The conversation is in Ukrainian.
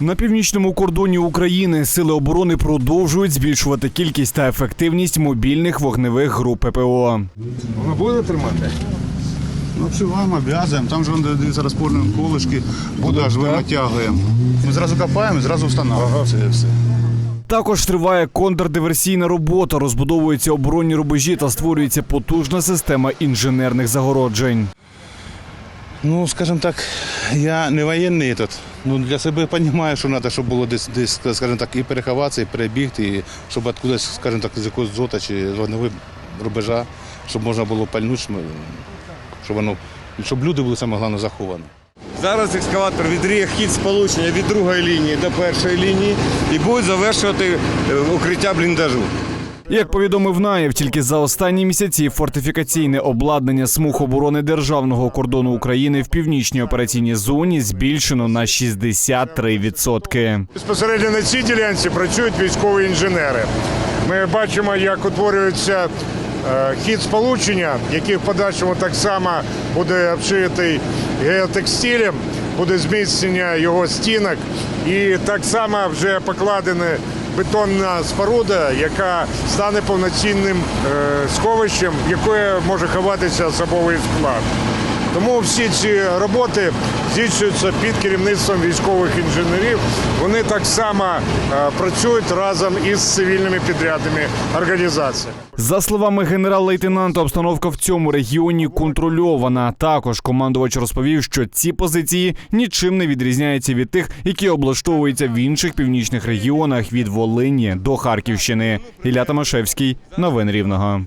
На північному кордоні України сили оборони продовжують збільшувати кількість та ефективність мобільних вогневих груп ППО. Воно буде тримати? Ну, обшиваємо, обв'язуємо. Там же вон, дивіться, розпорнуємо колишки, буде аж витягуємо. Ми зразу копаємо, зразу встановлюємо. Це все. Також триває контрдиверсійна робота, розбудовуються оборонні рубежі та створюється потужна система інженерних загороджень. Ну, скажімо так, я не воєнний тут. Ну, для себе розумію, що треба, щоб було десь, десь, скажімо так, і переховатися, і перебігти, і щоб откудись, скажімо так, з якогось зота чи з вогневого рубежа, щоб можна було пальнути, щоб- воно, щоб люди були саме головне заховані. Зараз екскаватор відріє хід сполучення від другої лінії до першої лінії і буде завершувати е, укриття бліндажу. Як повідомив Наєв, тільки за останні місяці фортифікаційне обладнання смуг оборони державного кордону України в північній операційній зоні збільшено на 63%. Безпосередньо на цій ділянці працюють військові інженери. Ми бачимо, як утворюється е, хід сполучення, який в подальшому так само буде обшитий геотекстилем, буде зміцнення його стінок, і так само вже покладена бетонна споруда, яка стане повноцінним е, сховищем, в яке може ховатися особовий склад. Тому всі ці роботи здійснюються під керівництвом військових інженерів. Вони так само е, працюють разом із цивільними підрядними організаціями. За словами генерал-лейтенанта, обстановка в цьому регіоні контрольована. Також командувач розповів, що ці позиції нічим не відрізняються від тих, які облаштовуються в інших північних регіонах від Волині до Харківщини. Ілля Томашевський, новини Рівного.